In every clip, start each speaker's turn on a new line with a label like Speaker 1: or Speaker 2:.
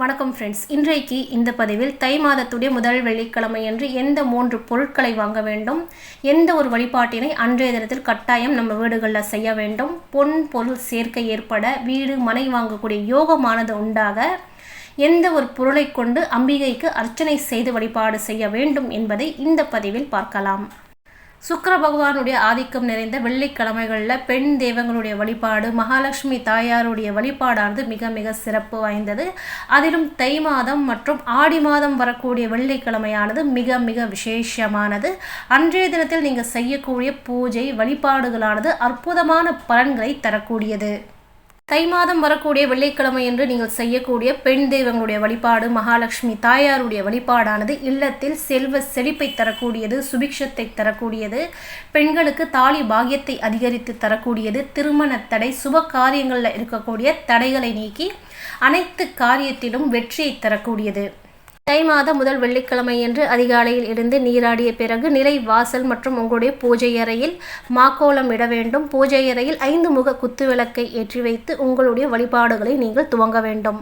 Speaker 1: வணக்கம் ஃப்ரெண்ட்ஸ் இன்றைக்கு இந்த பதிவில் தை மாதத்துடைய முதல் வெள்ளிக்கிழமை என்று எந்த மூன்று பொருட்களை வாங்க வேண்டும்? எந்த ஒரு வழிபாட்டினை அன்றைய தினத்தில் கட்டாயம் நம்ம வீடுகளில் செய்ய வேண்டும்? பொன் பொருள் சேர்க்கை ஏற்பட வீடு மனை வாங்கக்கூடிய யோகமானது உண்டாக எந்த ஒரு பொருளை கொண்டு அம்பிகைக்கு அர்ச்சனை செய்து வழிபாடு செய்ய வேண்டும் என்பதை இந்த பதிவில் பார்க்கலாம். சுக்கர பகவானுடைய ஆதிக்கம் நிறைந்த வெள்ளிக்கிழமைகளில் பெண் தெய்வங்களுடைய வழிபாடு மகாலட்சுமி தாயாருடைய வழிபாடானது மிக மிக சிறப்பு வாய்ந்தது. அதிலும் தை மாதம் மற்றும் ஆடி மாதம் வரக்கூடிய வெள்ளிக்கிழமையானது மிக மிக விசேஷமானது. அன்றைய தினத்தில் நீங்கள் செய்யக்கூடிய பூஜை வழிபாடுகளானது அற்புதமான பலன்களை தரக்கூடியது. தை மாதம் வரக்கூடிய வெள்ளிக்கிழமை என்று நீங்கள் செய்யக்கூடிய பெண் தெய்வங்களுடைய வழிபாடு மகாலட்சுமி தாயாருடைய வழிபாடானது இல்லத்தில் செல்வ செழிப்பை தரக்கூடியது சுபிக்ஷத்தை தரக்கூடியது பெண்களுக்கு தாலி பாகியத்தை அதிகரித்து தரக்கூடியது திருமண தடை சுப காரியங்களில் இருக்கக்கூடிய தடைகளை நீக்கி அனைத்து காரியத்திலும் வெற்றியை தரக்கூடியது. தை மாதம் முதல் வெள்ளிக்கிழமை என்று அதிகாலையில் இருந்து நீராடிய பிறகு நிலை வாசல் மற்றும் உங்களுடைய பூஜை அறையில் மாக்கோலம் இட வேண்டும். பூஜை அறையில் ஐந்து முக குத்துவிளக்கை ஏற்றி வைத்து உங்களுடைய வழிபாடுகளை நீங்கள் துவங்க வேண்டும்.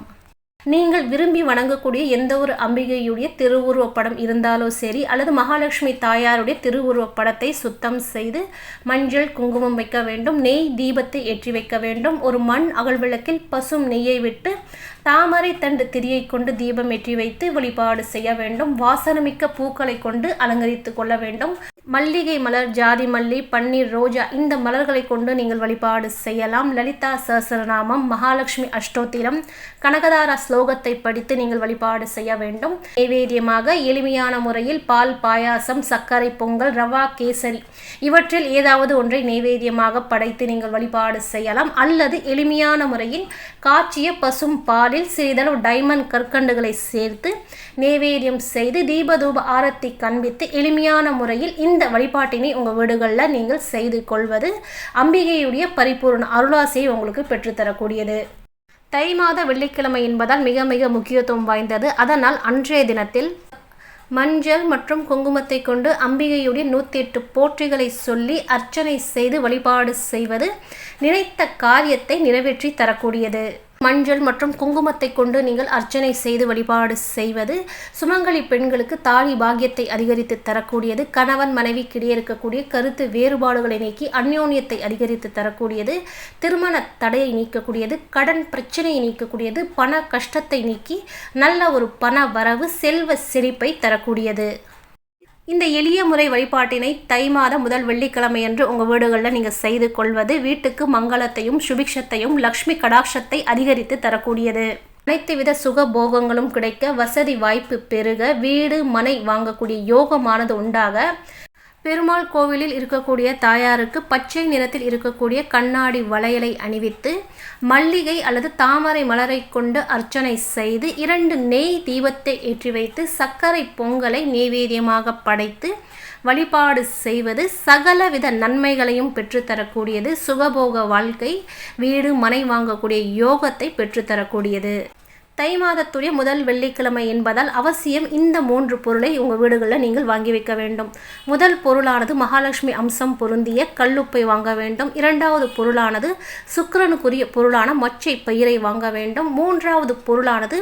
Speaker 1: நீங்கள் விரும்பி வணங்கக்கூடிய எந்த ஒரு அம்பிகையுடைய திருவுருவப்படம் இருந்தாலும் சரி அல்லது மகாலட்சுமி தாயாருடைய திருவுருவப்படத்தை சுத்தம் செய்து மஞ்சள் குங்குமம் வைக்க வேண்டும் நெய் தீபத்தை ஏற்றி வைக்க வேண்டும் ஒரு மண் அகழ்விளக்கில் பசும் நெய்யை விட்டு தாமரை தண்டு திரியை கொண்டு தீபம் ஏற்றி வைத்து வழிபாடு செய்ய வேண்டும் வாசனமிக்க பூக்களை கொண்டு அலங்கரித்து கொள்ள வேண்டும் மல்லிகை மலர் ஜாதி மல்லி பன்னீர் ரோஜா இந்த மலர்களை கொண்டு நீங்கள் வழிபாடு செய்யலாம். லலிதா சஹசரநாமம் மகாலட்சுமி அஷ்டோத்திரம் கனகதாரா ஸ்லோகத்தை படித்து நீங்கள் வழிபாடு செய்ய வேண்டும். நைவேத்தியமாக எளிமையான முறையில் பால் பாயாசம் சர்க்கரை பொங்கல் ரவா கேசரி இவற்றில் ஏதாவது ஒன்றை நைவேத்தியமாக படைத்து நீங்கள் வழிபாடு செய்யலாம். அல்லது எளிமையான முறையில் காய்ச்சிய பசும் பாலில் சிறிதளவு டைமண்ட் கற்கண்டுகளை சேர்த்து நைவேத்தியம் செய்து தீபதூப ஆரத்தி கண்பித்து எளிமையான முறையில் இந்த வழிபாட்டினை உங்கள் வீடுகளில் நீங்கள் செய்து கொள்வது அம்பிகையுடைய பரிபூர்ண அருளாசையை உங்களுக்கு பெற்றுத்தரக்கூடியது. தை மாத வெள்ளிக்கிழமை என்பதால் மிக மிக முக்கியத்துவம் வாய்ந்தது. அதனால் அன்றைய தினத்தில் மஞ்சள் மற்றும் குங்குமத்தை கொண்டு அம்பிகையுடைய நூற்றி எட்டு போற்றிகளை சொல்லி அர்ச்சனை செய்து வழிபாடு செய்வது நினைத்த காரியத்தை நிறைவேற்றி தரக்கூடியது. மஞ்சள் மற்றும் குங்குமத்தை கொண்டு நீங்கள் அர்ச்சனை செய்து வழிபாடு செய்வது சுமங்கலி பெண்களுக்கு தாலி பாகியத்தை அதிகரித்து தரக்கூடியது கணவன் மனைவிக்கிடையே இருக்கக்கூடிய கருத்து வேறுபாடுகளை நீக்கி அந்யோன்யத்தை அதிகரித்து தரக்கூடியது திருமண தடையை நீக்கக்கூடியது கடன் பிரச்சனையை நீக்கக்கூடியது பண கஷ்டத்தை நீக்கி நல்ல ஒரு பண வரவு செல்வ செழிப்பை தரக்கூடியது. இந்த எளிய முறை வழிபாட்டினை தை மாதம் முதல் வெள்ளிக்கிழமையன்று உங்கள் வீடுகளில் நீங்கள் செய்து கொள்வது வீட்டுக்கு மங்களத்தையும் சுபிக்ஷத்தையும் லக்ஷ்மி கடாட்சத்தை அதிகரித்து தரக்கூடியது. அனைத்து வித சுக போகங்களும் கிடைக்க வசதி வாய்ப்பு பெருக வீடு மனை வாங்கக்கூடிய யோகமானது உண்டாக பெருமாள் கோவிலில் இருக்கக்கூடிய தாயாருக்கு பச்சை நிறத்தில் இருக்கக்கூடிய கண்ணாடி வளையலை அணிவித்து மல்லிகை அல்லது தாமரை மலரை கொண்டு அர்ச்சனை செய்து இரண்டு நெய் தீபத்தை ஏற்றி வைத்து சர்க்கரை பொங்கலை நெய்வேதியமாக படைத்து வழிபாடு செய்வது சகலவித நன்மைகளையும் பெற்றுத்தரக்கூடியது. சுகபோக வாழ்க்கை வீடு மனை வாங்கக்கூடிய யோகத்தை பெற்றுத்தரக்கூடியது. தை மாதத்துடைய முதல் வெள்ளிக்கிழமை என்பதால் அவசியம் இந்த மூன்று பொருளை உங்கள் வீடுகளில் நீங்கள் வாங்கி வைக்க வேண்டும். முதல் பொருளானது மகாலட்சுமி அம்சம் பொருந்திய கல்லுப்பை வாங்க வேண்டும். இரண்டாவது பொருளானது சுக்கரனுக்குரிய பொருளான மொச்சை பயிரை வாங்க வேண்டும். மூன்றாவது பொருளானது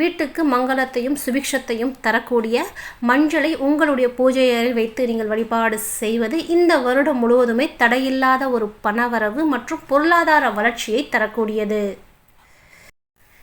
Speaker 1: வீட்டுக்கு மங்களத்தையும் சுபிக்ஷத்தையும் தரக்கூடிய மஞ்சளை உங்களுடைய பூஜை அறையில் வைத்து நீங்கள் வழிபாடு செய்வது இந்த வருடம் முழுவதுமே தடையில்லாத ஒரு பணவரவு மற்றும் பொருளாதார வளர்ச்சியை தரக்கூடியது.